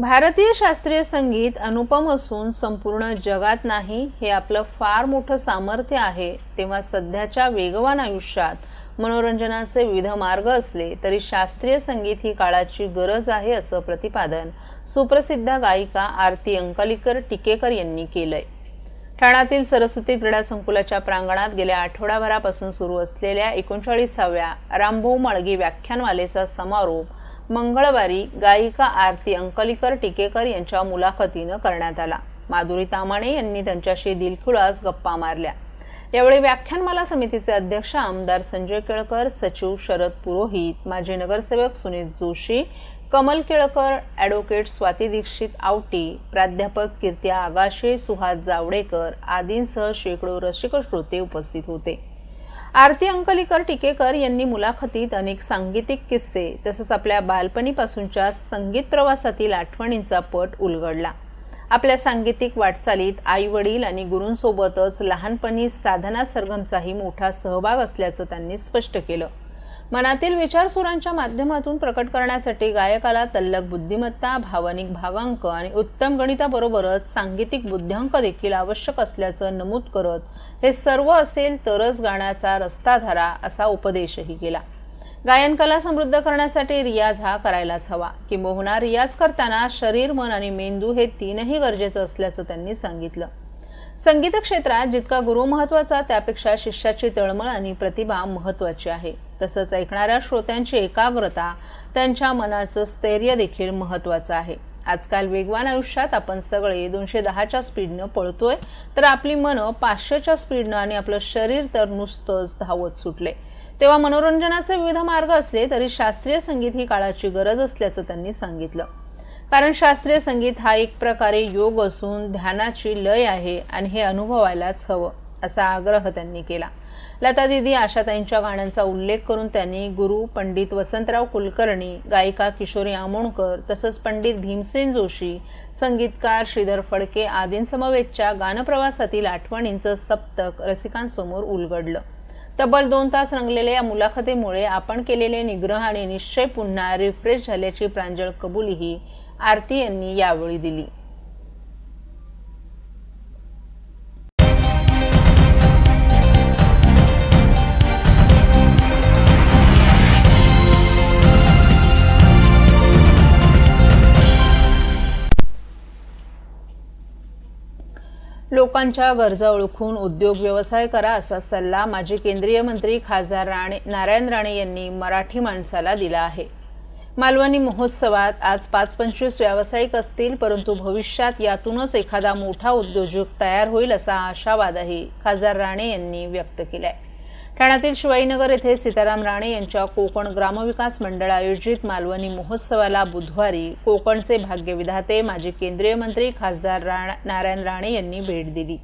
भारतीय शास्त्रीय संगीत अनुपम असून संपूर्ण जगात नाही हे आपलं फार मोठं सामर्थ्य आहे. तेव्हा सध्याच्या वेगवान आयुष्यात मनोरंजनाचे विविध मार्ग असले तरी शास्त्रीय संगीत ही काळाची गरज आहे असं प्रतिपादन सुप्रसिद्ध गायिका आरती अंकलीकर टिकेकर यांनी केलंय. ठाण्यातील सरस्वती क्रीडा संकुलाच्या प्रांगणात गेल्या आठवडाभरापासून सुरू असलेल्या एकोणचाळीसाव्या रामभाऊ माळगी व्याख्यानमालेचा समारोप मंगळवारी गायिका आरती अंकलीकर टिकेकर यांच्या मुलाखतीनं करण्यात आला. माधुरी तामाणे यांनी त्यांच्याशी दिलखुलास गप्पा मारल्या. यावेळी व्याख्यानमाला समितीचे अध्यक्ष आमदार संजय केळकर सचिव शरद पुरोहित माजी नगरसेवक सुनीत जोशी कमल केळकर ॲडव्होकेट स्वाती दीक्षित आवटी प्राध्यापक कीर्त्या आगाशे सुहास जावडेकर आदींसह शेकडो रसिक श्रोते उपस्थित होते. आरती अंकलीकर टिकेकर यांनी मुलाखतीत अनेक सांगीतिक किस्से तसंच आपल्या बालपणीपासूनच्या संगीत प्रवासातील आठवणींचा पट उलगडला. आपल्या सांगीतिक वाटचालीत आई वडील आणि गुरूंसोबतच लहानपणी साधना सरगमचाही मोठा सहभाग असल्याचं त्यांनी स्पष्ट केलं. मनातील विचारसुरांच्या माध्यमातून प्रकट करण्यासाठी गायकाला तल्लक बुद्धिमत्ता भावनिक भागांक आणि उत्तम गणिताबरोबरच सांगीतिक बुद्ध्यांक देखील आवश्यक असल्याचं नमूद करत हे सर्व असेल तरच गाण्याचा रस्ता धरा असा उपदेशही केला. गायनकला समृद्ध करण्यासाठी रियाज हा करायलाच हवा. किंबहुना रियाज करताना शरीर मन आणि मेंदू हे तीनही गरजेचं असल्याचं त्यांनी सांगितलं. संगीत क्षेत्रात जितका गुरु महत्त्वाचा त्यापेक्षा शिष्याची तळमळ आणि प्रतिभा महत्वाची आहे. तसंच ऐकणाऱ्या श्रोत्यांची एकाग्रता त्यांच्या मनाचं स्थैर्य देखील महत्वाचं आहे. आजकाल वेगवान आयुष्यात आपण सगळे दोनशे दहाच्या स्पीडनं पळतोय तर आपली मनं पाचशेच्या स्पीडनं आणि आपलं शरीर तर नुसतंच धावत सुटले. तेव्हा मनोरंजनाचे विविध मार्ग असले तरी शास्त्रीय संगीत ही काळाची गरज असल्याचं त्यांनी सांगितलं. कारण शास्त्रीय संगीत हा एक प्रकारे योग असून ध्यानाची लय आहे आणि हे अनुभवायलाच हवं असा आग्रह त्यांनी केला. लता दिदी आशाताईंच्या गाण्यांचा उल्लेख करून त्यांनी गुरु पंडित वसंतराव कुलकर्णी गायिका किशोरी आमोणकर तसंच पंडित भीमसेन जोशी संगीतकार श्रीधर फडके आदींसमवेतच्या गानप्रवासातील आठवणींचं सप्तक रसिकांसमोर उलगडलं. तब्बल दोन तास रंगलेल्या या मुलाखतीमुळे आपण केलेले निग्रह आणि निश्चय पुन्हा रिफ्रेश झाल्याची प्रांजळ कबुलीही आरती यांनी यावेळी दिली. लोकांच्या गरजा ओळखून उद्योग व्यवसाय करा असा सल्ला माजी केंद्रीय मंत्री खासदार राणे नारायण राणे यांनी मराठी माणसाला दिला आहे. मालवणी महोत्सवात आज पाच पंचवीस व्यावसायिक असतील परंतु भविष्यात यातूनच एखादा मोठा उद्योजक तयार होईल असा आशावादही खासदार राणे यांनी व्यक्त केलाय. ठाण्यातील शिवाईनगर येथे सीताराम राणे यांच्या कोकण ग्रामविकास मंडळ आयोजित मालवणी महोत्सवाला बुधवारी कोकणचे भाग्यविधाते माजी केंद्रीय मंत्री खासदार राणा नारायण राणे यांनी भेट दिली.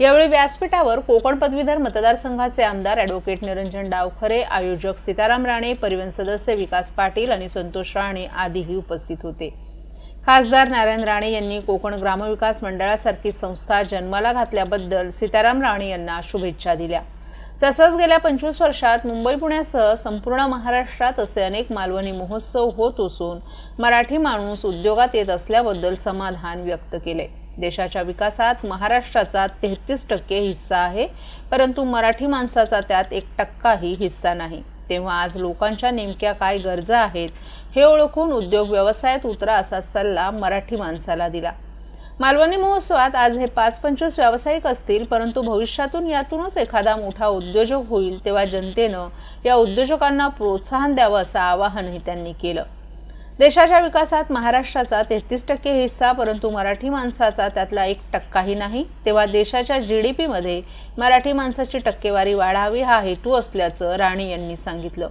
यावेळी व्यासपीठावर कोकण पदवीधर मतदारसंघाचे आमदार ॲडव्होकेट निरंजन डावखरे आयोजक सीताराम राणे परिवहन सदस्य विकास पाटील आणि संतोष राणे आदीही उपस्थित होते. खासदार नारायण राणे यांनी कोकण ग्रामविकास मंडळासारखी संस्था जन्माला घातल्याबद्दल सीताराम राणे यांना शुभेच्छा दिल्या. तसंच गेल्या पंचवीस वर्षात मुंबई पुण्यासह संपूर्ण महाराष्ट्रात असे अनेक मालवणी महोत्सव होत असून मराठी माणूस उद्योगात येत असल्याबद्दल समाधान व्यक्त केले. देशाच्या विकासात महाराष्ट्राचा तेहतीस टक्के हिस्सा आहे परंतु मराठी माणसाचा त्यात एक टक्काही हिस्सा नाही. तेव्हा आज लोकांच्या नेमक्या काय गरजा आहेत हे ओळखून उद्योग व्यवसायात उतरा असा सल्ला मराठी माणसाला दिला. मालवणी महोत्सवात आज हे पाच पंचवीस व्यावसायिक असतील परंतु भविष्यातून यातूनच एखादा मोठा उद्योजक होईल तेव्हा जनतेनं या उद्योजकांना प्रोत्साहन द्यावं असं आवाहनही त्यांनी केलं. देशाच्या विकासात महाराष्ट्राचा तेहतीस टक्के हिस्सा परंतु मराठी माणसाचा त्यातला एक टक्काही नाही. तेव्हा देशाच्या जी डी पीमध्ये मराठी माणसाची टक्केवारी वाढावी हा हेतू असल्याचं राणे यांनी सांगितलं.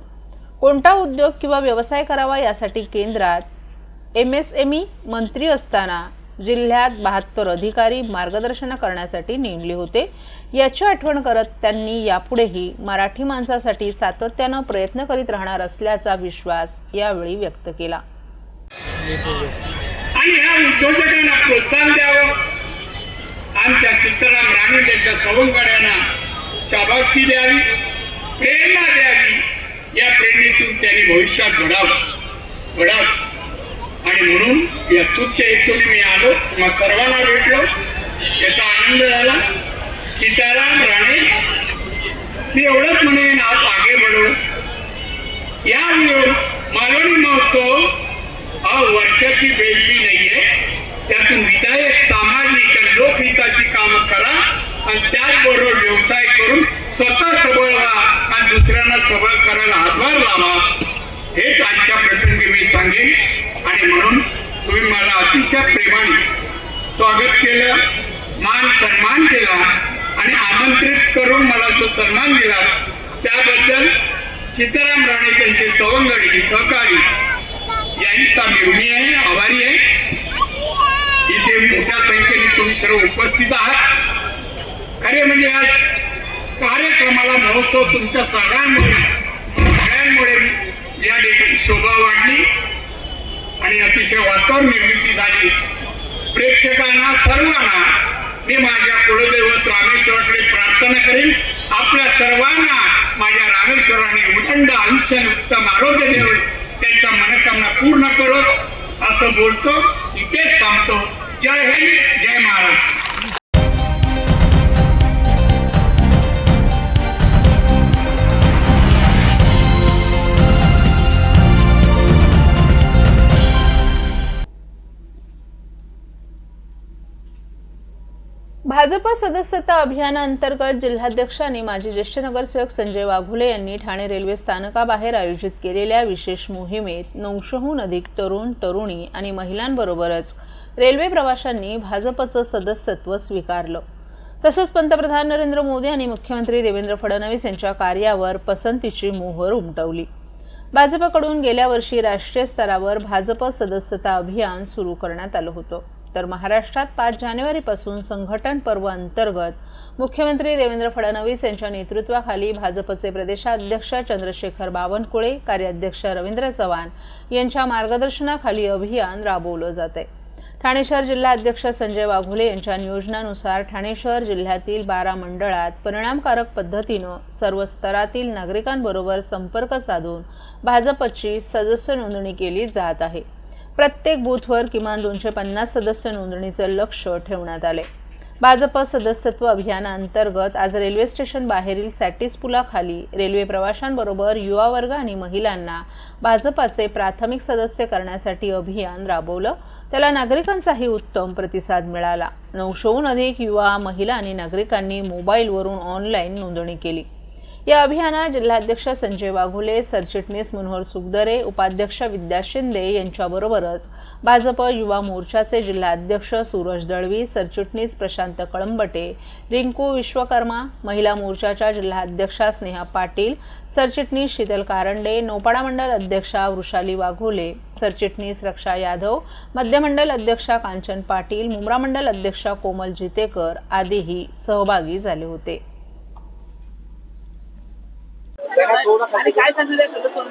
कोणता उद्योग किंवा व्यवसाय करावा यासाठी केंद्रात एम एस एम ई मंत्री असताना जिल्ह्यात बहात्तर अधिकारी मार्गदर्शन करण्यासाठी नेमले होते. याची आठवण करत त्यांनी यापुढेही मराठी माणसासाठी सातत्यानं प्रयत्न करीत राहणार असल्याचा विश्वास यावेळी व्यक्त केला. आणि ह्या उद्योजकांना प्रोत्साहन द्यावं. आमच्या सीताराम राणे यांच्या सवंगड्यांना शाबासकी द्यावी प्रेरणा द्यावी. या प्रेरणेतून त्यांनी भविष्यात घडावं घडावं. आणि म्हणून या स्तुत्य हेतून मी आलो मग सर्वांना भेटलो. याचा आनंद झाला. सीताराम राणे मी एवढंच म्हणेन आज आगे म्हणून या मालवणी महोत्सव वर्षाची बेजली नाहीये. त्यातून विधायक सामाजिक आणि लोकहिताची कामं करा आणि त्याचबरोबर व्यवसाय करून स्वतः सबळ व्हा आणि दुसऱ्यांना सबळ करायला हातभार लावा. हेच आजच्या प्रसंगी मी सांगेन. आणि म्हणून तुम्ही मला अतिशय प्रेमाने स्वागत केलं मान सन्मान केला आणि आमंत्रित करून मला जो सन्मान दिला त्याबद्दल सीताराम राणे त्यांचे सवंगडी सहकारी यांचा मी आहे आभारी आहे. इथे मोठ्या संख्येने तुम्ही सर्व उपस्थित आहात. खरे म्हणजे या कार्यक्रमाला महोत्सव तुमच्या सगळ्यांमुळे सगळ्यांमुळे या ठिकाणी शोभा वाढली आणि अतिशय वातावरण निर्मिती झाली. प्रेक्षकांना सर्वांना मी माझ्या कुलदैवत रामेश्वराकडे प्रार्थना करेन. आपल्या सर्वांना माझ्या रामेश्वराने उदंड आयुष्य उत्तम आरोग्य देऊन त्यांच्या मनोकामना पूर्ण करत असं बोलतो. इथेच थांबतो. जय हिंद जय महाराष्ट्र. भाजप सदस्यता अभियानाअंतर्गत जिल्हाध्यक्ष आणि माजी ज्येष्ठ नगरसेवक संजय वाघुले यांनी ठाणे रेल्वे स्थानकाबाहेर आयोजित केलेल्या विशेष मोहिमेत नऊशेहून अधिक तरुण तरुणी आणि महिलांबरोबरच रेल्वे प्रवाशांनी भाजपचं सदस्यत्व स्वीकारलं. तसंच पंतप्रधान नरेंद्र मोदी आणि मुख्यमंत्री देवेंद्र फडणवीस यांच्या कार्यावर पसंतीची मोहर उमटवली. भाजपकडून गेल्या वर्षी राष्ट्रीय स्तरावर भाजप सदस्यता अभियान सुरू करण्यात आलं होतं. तर महाराष्ट्रात पाच जानेवारीपासून संघटन पर्व अंतर्गत मुख्यमंत्री देवेंद्र फडणवीस यांच्या नेतृत्वाखाली भाजपचे प्रदेशाध्यक्ष चंद्रशेखर बावनकुळे कार्याध्यक्ष रवींद्र चव्हाण यांच्या मार्गदर्शनाखाली अभियान राबवलं जाते ठाणे शहर जिल्हा अध्यक्ष संजय वाघुले यांच्या नियोजनानुसार ठाणे शहर जिल्ह्यातील बारा मंडळात परिणामकारक पद्धतीनं सर्व स्तरातील नागरिकांबरोबर संपर्क साधून भाजपची सदस्य नोंदणी केली जात आहे. प्रत्येक बूथवर किमान दोनशे पन्नास सदस्य नोंदणीचं लक्ष ठेवण्यात आले. भाजप सदस्यत्व अभियानाअंतर्गत आज रेल्वे स्टेशन बाहेरील सॅटिस पुलाखाली रेल्वे प्रवाशांबरोबर युवा वर्ग आणि महिलांना भाजपाचे प्राथमिक सदस्य करण्यासाठी अभियान राबवलं. त्याला नागरिकांचाही उत्तम प्रतिसाद मिळाला. नऊशेहून अधिक युवा महिला आणि नागरिकांनी मोबाईलवरून ऑनलाईन नोंदणी केली. या अभियानात जिल्हाध्यक्ष संजय वाघुले सरचिटणीस मनोहर सुखदरे उपाध्यक्ष विद्या शिंदे यांच्याबरोबरच भाजप युवा मोर्चाचे जिल्हाध्यक्ष सूरज दळवी सरचिटणीस प्रशांत कळंबटे रिंकू विश्वकर्मा महिला मोर्चाच्या जिल्हाध्यक्षा स्नेहा पाटील सरचिटणीस शीतल कारंडे नौपाडा मंडळ अध्यक्षा वृषाली वाघोले सरचिटणीस रक्षा यादव मध्यमंडल अध्यक्षा कांचन पाटील मुंब्रा मंडल अध्यक्षा कोमल जितेकर आदीही सहभागी झाले होते. आणि काय सांगणार आहे? सदस्य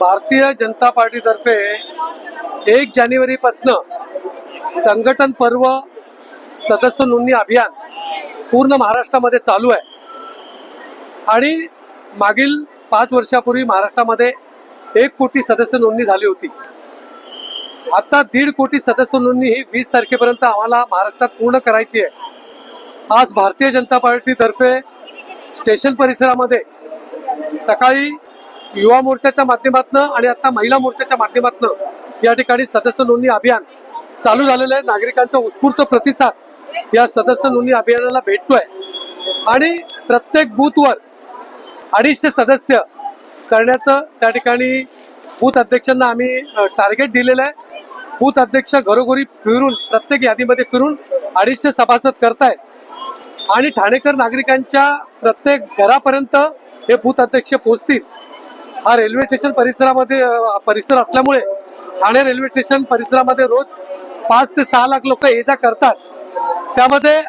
भारतीय जनता पार्टीतर्फे एक जानेवारीपासनं संघटन पर्व सदस्य नोंदणी अभियान पूर्ण महाराष्ट्रामध्ये चालू आहे. आणि मागील पाच वर्षापूर्वी महाराष्ट्रामध्ये एक कोटी सदस्य नोंदणी झाली होती. आता दीड कोटी सदस्य नोंदणी ही वीस तारखेपर्यंत आम्हाला महाराष्ट्रात पूर्ण करायची आहे. आज भारतीय जनता पार्टीतर्फे स्टेशन परिसरामध्ये सकाळी युवा मोर्चाच्या माध्यमातून आणि आता महिला मोर्चाच्या माध्यमातून या ठिकाणी सदस्य नोंदणी अभियान चालू झालेलं आहे. नागरिकांचा उत्स्फूर्त प्रतिसाद या सदस्य नोंदणी अभियानाला भेटतोय. आणि प्रत्येक बूथवर अडीचशे सदस्य करण्याचं त्या ठिकाणी बूथ अध्यक्षांना आम्ही टार्गेट दिलेलं आहे. बूथ अध्यक्ष घरोघरी फिरून प्रत्येक यादीमध्ये फिरून अडीचशे सभासद करतायत. आणि ठाणेकर नागरिकांच्या प्रत्येक घरापर्यंत हे बूथ अध्यक्ष पोहोचतील. हा रेल्वे स्टेशन परिसरामध्ये परिसर असल्यामुळे ठाणे रेल्वे स्टेशन परिसरामध्ये रोज पाच ते सहा लाख लोक ये जा करतात. त्यामध्ये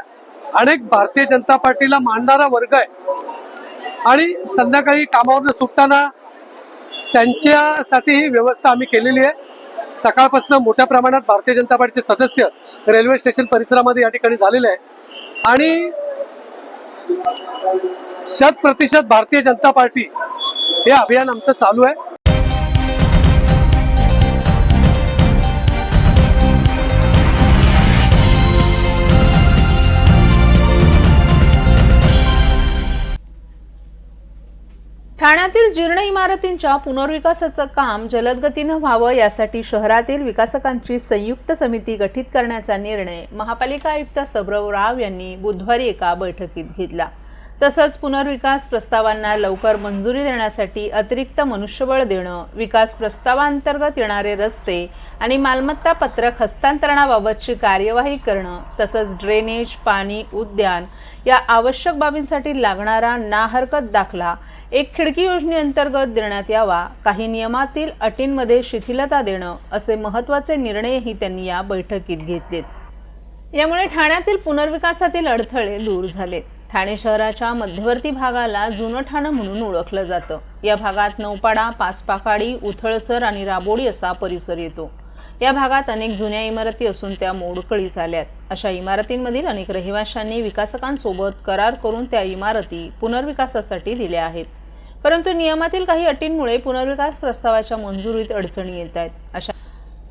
अनेक भारतीय जनता पार्टीला मानणारा वर्ग आहे. आणि संध्याकाळी कामावरून सुटताना त्यांच्यासाठी ही व्यवस्था आम्ही केलेली आहे. सकाळपासून मोठ्या प्रमाणात भारतीय जनता पार्टीचे सदस्य रेल्वे स्टेशन परिसरामध्ये या ठिकाणी झालेले आहे आणि शत प्रतिशत भारतीय जनता पार्टी हे अभियान आमचं चालू आहे. ठाण्यातील जीर्ण इमारतींच्या पुनर्विकासाचं काम जलद गतीनं व्हावं यासाठी शहरातील विकासकांची संयुक्त समिती गठीत करण्याचा निर्णय महापालिका आयुक्त सौरव राव यांनी बुधवारी एका बैठकीत घेतला. तसंच पुनर्विकास प्रस्तावांना लवकर मंजुरी देण्यासाठी अतिरिक्त मनुष्यबळ देणं विकास प्रस्तावांतर्गत येणारे रस्ते आणि मालमत्ता पत्रक हस्तांतरणाबाबतची कार्यवाही करणं तसंच ड्रेनेज पाणी उद्यान या आवश्यक बाबींसाठी लागणारा ना हरकत दाखला एक खिडकी योजनेअंतर्गत देण्यात यावा काही नियमातील अटींमध्ये शिथिलता देणं असे महत्त्वाचे निर्णयही त्यांनी या बैठकीत घेतलेत. यामुळे ठाण्यातील पुनर्विकासातील अडथळे दूर झाले ठाणे शहराच्या मध्यवर्ती भागाला जुनं ठाणं म्हणून ओळखलं जातं. या भागात नौपाडा पाचपाकाडी उथळसर आणि राबोडी असा परिसर येतो. या भागात अनेक जुन्या इमारती असून त्या मोडकळीस आल्यात अशा इमारतींमधील अनेक रहिवाशांनी विकासकांसोबत करार करून त्या इमारती पुनर्विकासासाठी दिल्या आहेत. परंतु नियमातील काही अटींमुळे पुनर्विकास प्रस्तावाच्या मंजुरीत अडचणी येत आहेत. अशा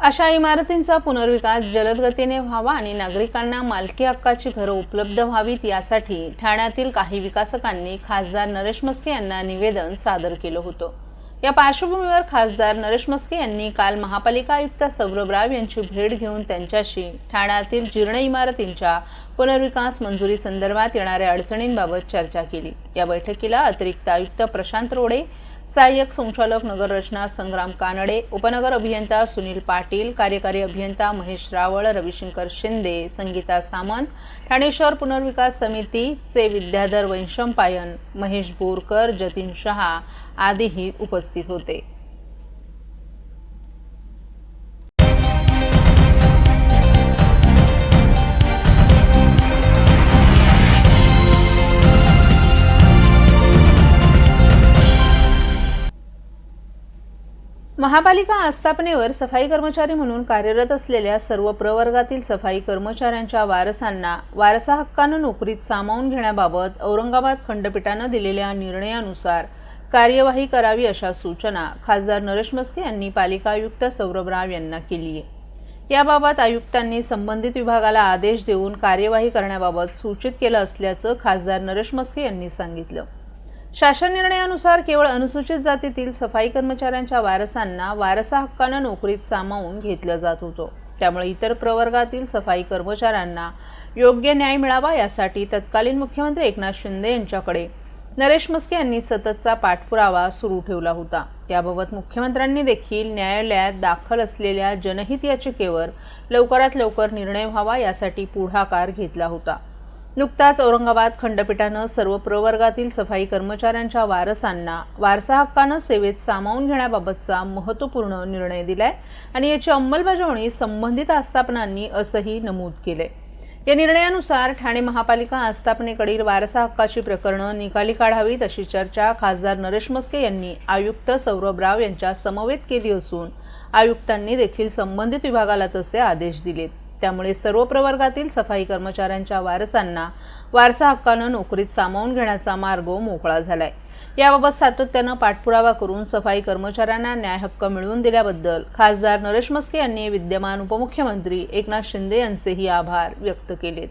अशा इमारतींचा पुनर्विकास जलद गतीने व्हावा आणि नागरिकांना मालकी हक्काची घरं उपलब्ध व्हावीत यासाठी ठाण्यातील काही विकासकांनी खासदार नरेश मस्के यांना निवेदन सादर केलं होतं. या पार्श्वभूमीवर खासदार नरेश मस्के यांनी काल महापालिका आयुक्त सौरभ राव यांची भेट घेऊन त्यांच्याशी ठाण्यातील जीर्ण इमारतींच्या पुनर्विकास मंजुरी संदर्भात येणाऱ्या अडचणींबाबत चर्चा केली. या बैठकीला अतिरिक्त आयुक्त प्रशांत रोडे सहाय्यक संचालक नगररचना संग्राम कानडे उपनगर अभियंता सुनील पाटील कार्यकारी अभियंता महेश रावळ रविशंकर शिंदे संगीता सामंत ठाणे शहर पुनर्विकास समितीचे विद्याधर वैशंपायन महेश बोरकर जतीन शहा आदीही उपस्थित होते. महापालिका आस्थापनेवर सफाई कर्मचारी म्हणून कार्यरत असलेल्या सर्व प्रवर्गातील सफाई कर्मचाऱ्यांच्या वारसांना वारसा हक्कानं नोकरीत सामावून घेण्याबाबत औरंगाबाद खंडपीठानं दिलेल्या निर्णयानुसार कार्यवाही करावी अशा सूचना खासदार नरेश मस्के यांनी पालिका आयुक्त सौरभ राव यांना केली आहे. याबाबत आयुक्तांनी संबंधित विभागाला आदेश देऊन कार्यवाही करण्याबाबत सूचित केलं असल्याचं खासदार नरेश मस्के यांनी सांगितलं. शासन निर्णयानुसार केवळ अनुसूचित जातीतील सफाई कर्मचाऱ्यांच्या वारसांना वारसा हक्कानं नोकरीत सामावून घेतलं जात होतं. त्यामुळे इतर प्रवर्गातील सफाई कर्मचाऱ्यांना योग्य न्याय मिळावा यासाठी तत्कालीन मुख्यमंत्री एकनाथ शिंदे यांच्याकडे नरेश मस्के यांनी सततचा पाठपुरावा सुरू ठेवला होता. याबाबत मुख्यमंत्र्यांनी देखील न्यायालयात दाखल असलेल्या जनहित याचिकेवर लवकरात लवकर निर्णय व्हावा यासाठी पुढाकार घेतला होता. नुकताच औरंगाबाद खंडपीठानं सर्व प्रवर्गातील सफाई कर्मचाऱ्यांच्या वारसांना वारसा हक्कानं सेवेत सामावून घेण्याबाबतचा महत्त्वपूर्ण निर्णय दिलाय आणि याची अंमलबजावणी संबंधित आस्थापनांनी असंही नमूद केलंय. या निर्णयानुसार ठाणे महापालिका आस्थापनेकडील वारसा हक्काची प्रकरणं निकाली काढावीत अशी चर्चा खासदार नरेश मस्के यांनी आयुक्त सौरभ राव यांच्या समवेत केली असून आयुक्तांनी देखील संबंधित विभागाला तसे आदेश दिलेत. त्यामुळे सर्व प्रवर्गातील सफाई कर्मचाऱ्यांच्या वारसांना वारसा हक्कानं नोकरीत सामावून घेण्याचा मार्ग मोकळा झालाय. याबाबत सातत्यानं पाठपुरावा करून सफाई कर्मचाऱ्यांना न्याय हक्क मिळवून दिल्याबद्दल खासदार नरेश मस्के यांनी विद्यमान उपमुख्यमंत्री एकनाथ शिंदे यांचेही आभार व्यक्त केलेत.